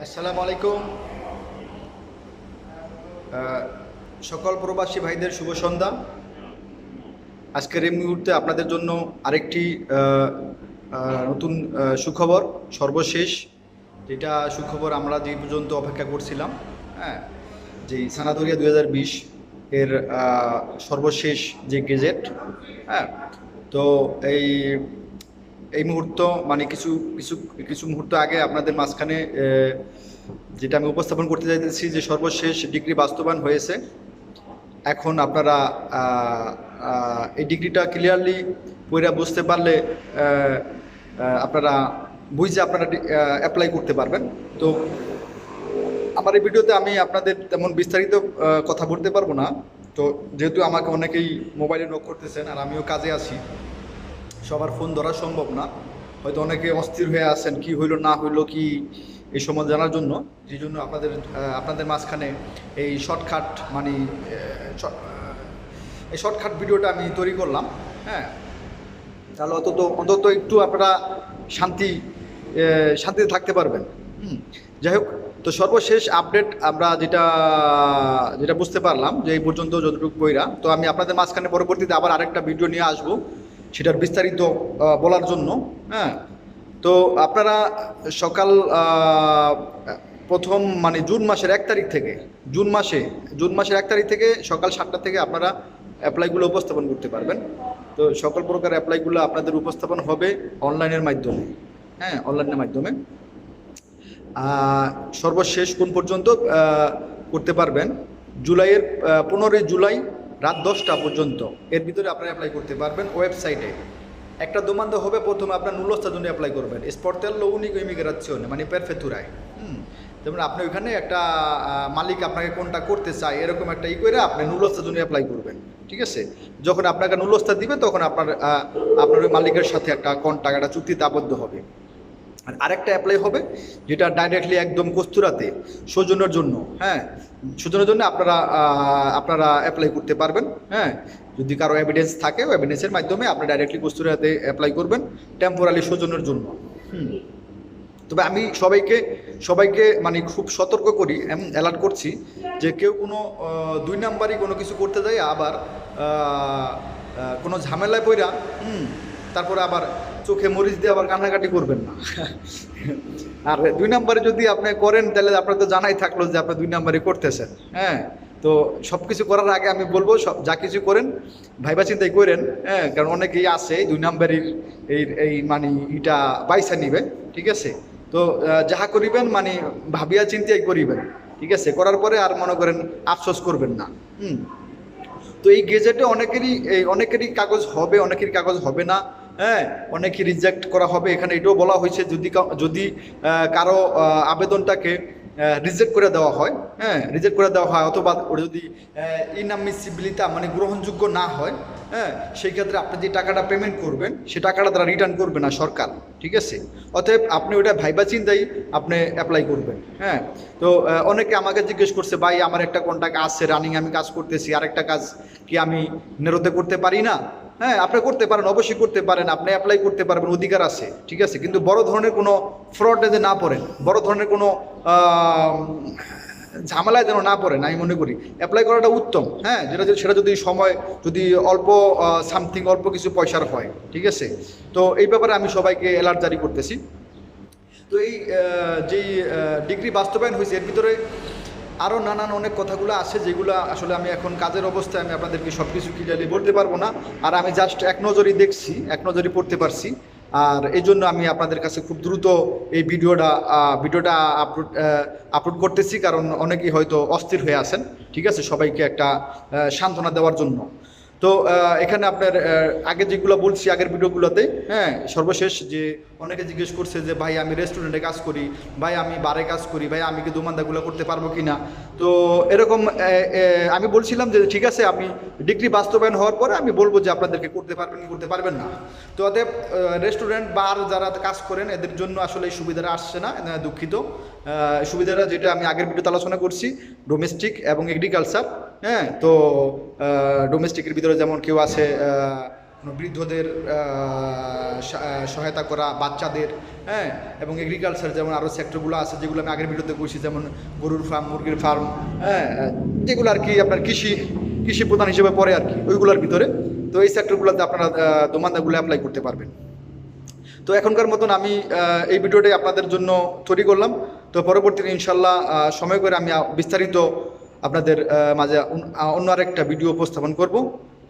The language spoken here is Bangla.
আসসালামু আলাইকুম সকল প্রবাসী ভাইদের শুভ সন্ধ্যা। আজকের এই মুহূর্তে আপনাদের জন্য আরেকটি নতুন সুখবর, সর্বশেষ। যেটা সুখবর আমরা যে পর্যন্ত অপেক্ষা করছিলাম হ্যাঁ যে সানাদরিয়া দুই হাজার বিশ এর সর্বশেষ যে গেজেট হ্যাঁ তো এই এই মুহূর্ত মানে কিছু কিছু কিছু মুহূর্ত আগে আপনাদের মাঝখানে যেটা আমি উপস্থাপন করতে চাইতেছি যে সর্বশেষ ডিগ্রি বাস্তবায়ন হয়েছে। এখন আপনারা এই ডিগ্রিটা ক্লিয়ারলি পড়া বুঝতে পারলে আপনারা বুঝে আপনারা অ্যাপ্লাই করতে পারবেন। তো আমার এই ভিডিওতে আমি আপনাদের তেমন বিস্তারিত কথা বলতে পারব না। তো যেহেতু আমাকে অনেকেই মোবাইলে নক করতেছেন আর আমিও কাজে আছি সবার ফোন ধরা সম্ভব না। হয়তো অনেকে অস্থির হয়ে আছেন, কি হইল, না হইল, কি এই সময় জানার জন্য। যে জন্য আপনাদের আপনাদের মাঝখানে এই শর্টকাট মানে এই শর্টকাট ভিডিওটা আমি তৈরি করলাম হ্যাঁ। তাহলে অন্তত অন্তত একটু আপনারা শান্তি শান্তিতে থাকতে পারবেন। হুম। যাই হোক, তো সর্বশেষ আপডেট আমরা যেটা যেটা বুঝতে পারলাম যে এই পর্যন্ত যতটুকু বইরা তো আমি আপনাদের মাঝখানে পরবর্তীতে আবার আরেকটা ভিডিও নিয়ে আসব। সেটার বিস্তারিত বলার জন্য হ্যাঁ? তো আপনারা সকাল প্রথম মানে জুন মাসের এক তারিখ থেকে, জুন মাসে, জুন মাসের এক তারিখ থেকে সকাল সাতটা থেকে আপনারা অ্যাপ্লাইগুলো উপস্থাপন করতে পারবেন। তো সকল প্রকার অ্যাপ্লাইগুলো আপনাদের উপস্থাপন হবে অনলাইনের মাধ্যমে হ্যাঁ অনলাইনের মাধ্যমে। সর্বশেষ কোন পর্যন্ত করতে পারবেন? জুলাইয়ের পনেরোই জুলাই রাত দশটা পর্যন্ত। এর ভিতরে আপনারা অ্যাপ্লাই করতে পারবেন ওয়েবসাইটে একটা দোমান্দ হবে, প্রথমে আপনার নুলস্তার জন্য অ্যাপ্লাই করবেন। স্পর্তেল লো উনিক ইমিগ্রাচ্ছিone মানে পেরফেতুরায় হুম, যেমন আপনি ওইখানে একটা মালিক আপনাকে কোনটা করতে চায়, এরকম একটা ই করে আপনি নুলস্তার জন্য অ্যাপ্লাই করবেন। ঠিক আছে? যখন আপনাকে নুলস্তা দিবে, তখন আপনার আপনার ওই মালিকের সাথে একটা কন্ট্যাক্ট একটা চুক্তিতে আবদ্ধ হবে। আর আরেকটা অ্যাপ্লাই হবে, যেটা ডাইরেক্টলি একদম কস্তুরাতে, সৌজন্যের জন্য হ্যাঁ? সৌজন্যের জন্য আপনারা আপনারা অ্যাপ্লাই করতে পারবেন হ্যাঁ? যদি কারও এভিডেন্স থাকে এভিডেন্সের মাধ্যমে আপনি ডাইরেক্টলি কস্তুরাতে অ্যাপ্লাই করবেন টেম্পোরালি সৌজন্যের জন্য। তবে আমি সবাইকে সবাইকে মানে খুব সতর্ক করি অ্যালার্ট করছি যে কেউ কোনো দুই নাম্বারই কোনো কিছু করতে যায়, আবার কোনো ঝামেলায় পইরা, হুম তারপরে আবার চোখে মরিচ দিয়ে আবার কান্নাকাটি করবেন না। আর দুই নাম্বারে যদি আপনি করেন, তাহলে আপনার তো জানাই থাকল যে আপনি দুই নাম্বারে করতেছেন। হ্যাঁ তো সব কিছু করার আগে আমি বলব, সব যা কিছু করেন, ভাইবা চিন্তাই করেন হ্যাঁ কারণ অনেকেই আছে দুই নাম্বারের এই এই মানে ইটা বাইসা নিবে, ঠিক আছে? তো যাহা করিবেন মানে ভাবিয়া চিন্তাই করিবেন, ঠিক আছে? করার পরে আর মনে করেন আফসোস করবেন না, হুম? তো এই গেজেটে অনেকেরই, এই অনেকেরই কাগজ হবে অনেকেরই কাগজ হবে না। হ্যাঁ অনেকে রিজেক্ট করা হবে। এখানে এটাও বলা হয়েছে, যদি যদি কারও আবেদনটাকে রিজেক্ট করে দেওয়া হয় হ্যাঁ রিজেক্ট করে দেওয়া হয়, অথবা ওটা যদি ইনআমিসিবিলিটা মানে গ্রহণযোগ্য না হয় হ্যাঁ সেই ক্ষেত্রে আপনি যে টাকাটা পেমেন্ট করবেন, সে টাকাটা তারা রিটার্ন করবে না সরকার, ঠিক আছে? অতএব আপনি ওটা ভাইবা চিন্তাই আপনি অ্যাপ্লাই করবেন হ্যাঁ? তো অনেকে আমাকে জিজ্ঞেস করছে, ভাই, আমার একটা কন্ট্যাক্ট আছে রানিং আমি কাজ করতেছি, আরেকটা কাজ কি আমি নেরোতে করতে পারি না? হ্যাঁ আপনি করতে পারেন, অবশ্যই করতে পারেন, আপনি অ্যাপ্লাই করতে পারবেন, অধিকার আছে, ঠিক আছে? কিন্তু বড় ধরনের কোনো ফ্রডে যে না পড়েন, বড় ধরনের কোনো ঝামেলায় যেন না পড়েন, আমি মনে করি অ্যাপ্লাই করাটা উত্তম হ্যাঁ? যেটা সেটা যদি সময়, যদি অল্প সামথিং অল্প কিছু পয়সার হয়, ঠিক আছে? তো এই ব্যাপারে আমি সবাইকে অ্যালার্ট জারি করতেছি। তো এই যেই ডিগ্রি বাস্তবায়ন হয়েছে, এর ভিতরে আরও নানান অনেক কথাগুলো আছে যেগুলো আসলে আমি এখন কাজের অবস্থায় আমি আপনাদেরকে সব কিছু ক্লিয়ারলি বলতে পারব না। আর আমি জাস্ট এক নজরই দেখছি, এক নজরই পড়তে পারছি। আর এই জন্য আমি আপনাদের কাছে খুব দ্রুত এই ভিডিওটা ভিডিওটা আপলোড আপলোড করতেছি, কারণ অনেকেই হয়তো অস্থির হয়ে আছেন। ঠিক আছে? সবাইকে একটা সান্ত্বনা দেওয়ার জন্য। তো এখানে আপনার আগে যেগুলো বলছি আগের ভিডিওগুলোতে হ্যাঁ সর্বশেষ যে অনেকে জিজ্ঞেস করছে যে, ভাই, আমি রেস্টুরেন্টে কাজ করি, ভাই, আমি বারে কাজ করি, ভাই, আমি কি দোমান্দাগুলো করতে পারব কি না তো, এরকম আমি বলছিলাম যে, ঠিক আছে, আমি ডিগ্রি বাস্তবায়ন হওয়ার পরে আমি বলব যে, আপনাদেরকে করতে পারবেন করতে পারবেন না। তো অতএব রেস্টুরেন্ট বার যারা কাজ করেন, এদের জন্য আসলে এই সুবিধাটা আসছে না দুঃখিত। সুবিধাটা যেটা আমি আগের ভিডিওতে আলোচনা করছি ডোমেস্টিক এবং এগ্রিকালচার হ্যাঁ তো ডোমেস্টিকের ভিতরে যেমন কেউ আছে বৃদ্ধদের সহায়তা করা, বাচ্চাদের হ্যাঁ? এবং এগ্রিকালচার যেমন আরও সেক্টরগুলো আছে যেগুলো আমি আগের ভিডিওতে বলছি, যেমন গরুর ফার্ম মুরগির ফার্ম হ্যাঁ? যেগুলো আর কি আপনার কৃষি কৃষি প্রধান হিসেবে পড়ে আর কি, ওইগুলোর ভিতরে। তো এই সেক্টরগুলোতে আপনারা দোমানদাগুলো অ্যাপ্লাই করতে পারবেন। তো এখনকার মতন আমি এই ভিডিওটাই আপনাদের জন্য তৈরি করলাম। তো পরবর্তীতে ইনশাল্লাহ সময় করে আমি বিস্তারিত আপনাদের মাঝে অন্য আরেকটা ভিডিও উপস্থাপন করব।